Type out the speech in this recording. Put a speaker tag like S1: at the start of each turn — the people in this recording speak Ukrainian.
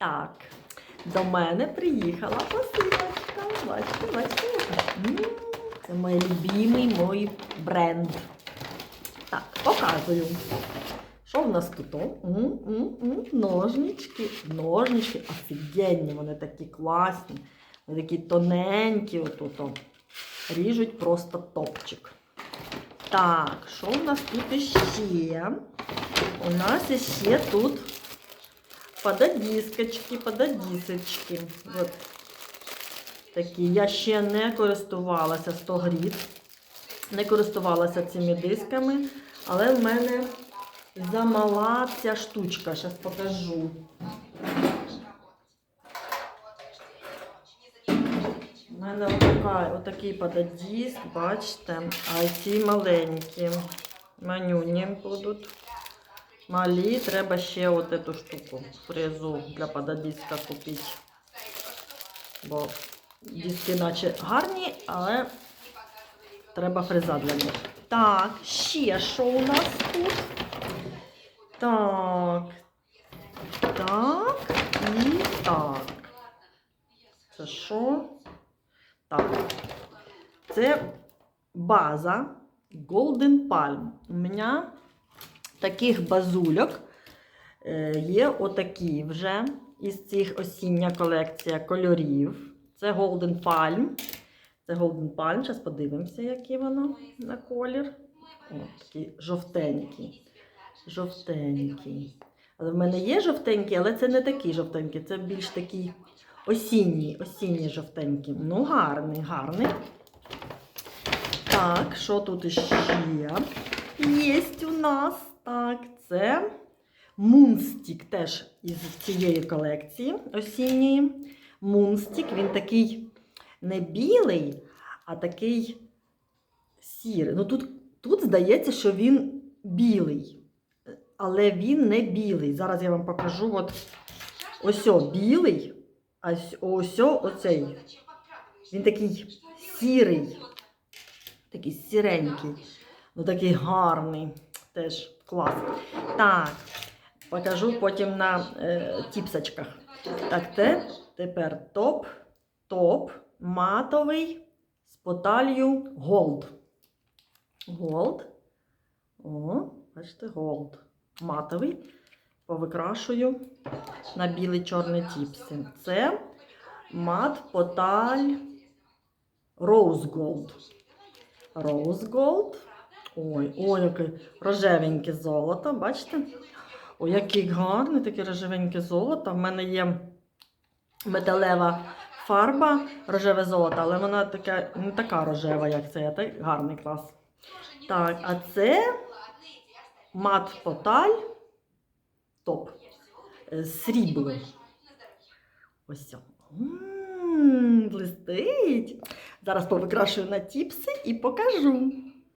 S1: Так, до мене приїхала посилочка. Бачите, бачите. Це мій любимий мій бренд. Так, показую. Що в нас тут? О, м, м, м, Ножнички. Ножнички офігенні, вони такі класні. Вони такі тоненькі отут. о. Ріжуть просто топчик. Так, що у нас тут іще? У нас іще тут пододіскочки, пододісочки. От такі. Я ще не користувалася 100 гріт. Не користувалася цими дисками, але в мене замала ця штучка. Зараз покажу. У мене отака, отакий пододиск, бачите, а ці маленькі, манюні будуть. Малі, треба ще от эту штуку, фрезу для пододиска купити. Бо диски наче гарні, але треба фреза для них. Так, ще що у нас тут? Так. Так і так. Це що? Так. Це база Golden Palm. У мене таких базульок е, є отакі вже із цих осіння колекція кольорів. Це Golden Palm. Це Golden Palm. Зараз подивимося, який воно на колір. О, такий жовтенький. Жовтенький. Але в мене є жовтенький, але це не такий жовтенький, це більш такий осінній, осінній жовтенький. Ну, гарний, гарний. Так, що тут іще є у нас? Так, це Мунстік теж із цієї колекції осінньої. Мунстік, він такий не білий, а такий сірий. Ну тут, тут здається, що він білий, але він не білий. Зараз я вам покажу. От ось о, білий, а ось- о, оцей. Він такий сірий, такий сіренький, ну такий гарний. Теж клас. Так, покажу потім на е, тіпсочках. Так, це тепер топ, топ, матовий з поталью Gold. Gold. О, бачите, Gold. Матовий. Повикрашую на білий чорний тіпси. Це мат поталь Rose Gold. Rose Gold. Ой, ой, яке рожевеньке золото, бачите? Ой, який гарний таке рожевеньке золото. В мене є металева фарба рожеве золото, але вона така, не така рожева, як це. Так, гарний клас. Так, а це мат поталь топ. Е, Срібло. Ось. Блистить. Зараз повикрашую на тіпси і покажу.